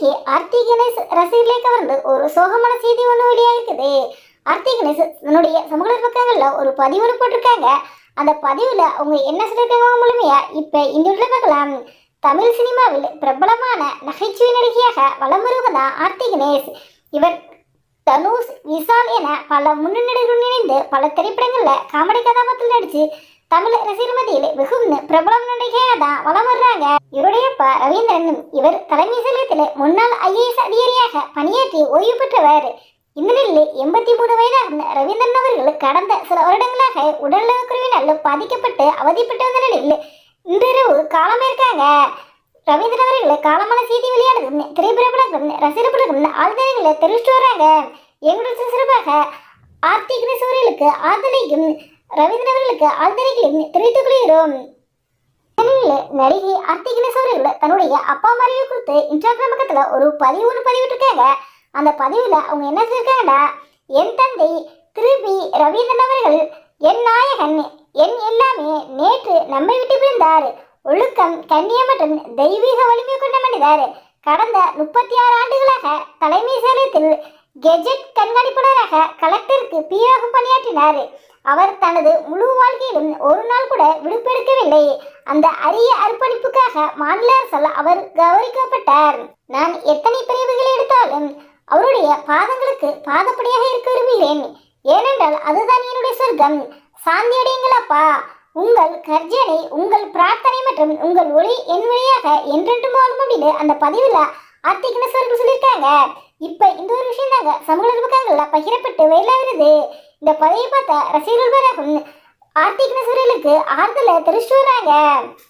நடிகை ஆர்த்தி கணேஷ் ரசிகர்களை கவர்ந்து ஒரு சோகமான செய்தி ஒன்று வெளியாயிருக்குது. ஆர்த்தி கணேஷ் தன்னுடைய சமூக பக்கங்களில் ஒரு பதிவு ஒன்று போட்டிருக்காங்க. அந்த பதிவில் அவங்க என்ன சொல்லியிருக்காங்க முழுமையா இப்போ இந்த வீட்டுல பார்க்கலாம். தமிழ் சினிமாவில் பிரபலமான நகைச்சுவை நடிகையாக வலம் வருவது தான் ஆர்த்தி கணேஷ். இவர் தனுஷ் விஷால் என பல முன்னணிகளுடன் இணைந்து பல திரைப்படங்களில் காமெடி கதாபாத்திரத்தில் நடித்து தமிழ் ரசிகர் மத்தியில் மிகுந்த பிரபலம் நடிகையாக தான் வளம் வர்றாங்க. இவருடைய அப்பா ரவீந்திரன் இவர் தலைமை செயலகத்தில் முன்னாள் ஐஏஎஸ் அதிகாரியாக பணியாற்றி ஓய்வு பெற்றவர் இந்த நிலையில் எண்பத்தி மூணு வயதாக ரவீந்திரன் அவர்கள் கடந்த சில வருடங்களாக உடல்நலக்குறைவினால் பாதிக்கப்பட்டு அவதிப்பட்டு வந்த நிலையில் இன்றிரவு காலமாயிருக்காங்க ரவீந்திரன் அவர்கள் காலமான செய்தி விளையாடுதும் திரைப்பிரபலங்களும் ரசிகர்களும் ஆழ்தலைகளை தெரிவிச்சுட்டு வராங்க எங்களுடைய சிறப்பாக ஆர்த்தி கணேஷ் அவர்களுக்கு ஆதரவையும் ரவீந்திரன் அவர்களுக்கு ஆழ்தலைகளையும் தெரிவித்துக் கொள்கிறோம். இந்நிலையில் நடிகை ஆர்த்தி கணேஷ் அவர்கள் தன்னுடைய அப்பா மறைவு குறித்து இன்ஸ்டாகிராம் பக்கத்துல ஒரு பதிவு ஒன்று பதிவிட்டிருக்காங்க. அந்த பதிவுல அவங்க என்ன சொல்லியிருக்காங்கன்னா என் தந்தை திருபி ரவீந்திரன் அவர்கள் என் நாயகன் என் எல்லாமே நேற்று நம்மை விட்டு பிரிந்தார். ஒழுக்கம் கண்ணியம் மற்றும் தெய்வீக வலிமை கொண்ட மனிதர். கடந்த முப்பத்தி ஆறு ஆண்டுகளாக தலைமை செயலகத்தில் கெஜெட் கண்காணிப்பாளராக கலெக்டருக்கு பிஆக பணியாற்றினார். அவர் தனது முழு வாழ்க்கையிலும் ஒரு நாள் கூட விடுப்பெடுக்கவில்லை அந்த அரிய அர்ப்பணிப்புக்காக மாநில அரசால் அவர் கௌரவிக்கப்பட்டார். நான் எத்தனை பிரிவுகளை எடுத்தாலும் அவருடைய பாதங்களுக்கு பாதப்படியாக இருக்க விரும்புகிறேன். ஏனென்றால் அதுதான் என்னுடைய சொர்க்கம். சாந்தி அடையுங்களப்பா. உங்கள் கர்ஜனை உங்கள் பிரார்த்தனை மற்றும் உங்கள் ஒளி என் வழியாக என்றென்றும் வாழும் அப்படின்னு அந்த பதிவில் ஆர்த்திகனேஸ்வரர்கள் சொல்லியிருக்காங்க. இப்போ இந்த ஒரு விஷயம் தாங்க சமூக நிர்வாகங்களில் பகிரப்பட்டு வெளியாகிறது இந்த பதவியை பார்த்த ரசிகர்கள் பேராகும் ஆர்த்திகனேஸ்வரர்களுக்கு ஆறுதலை தெரிவிச்சு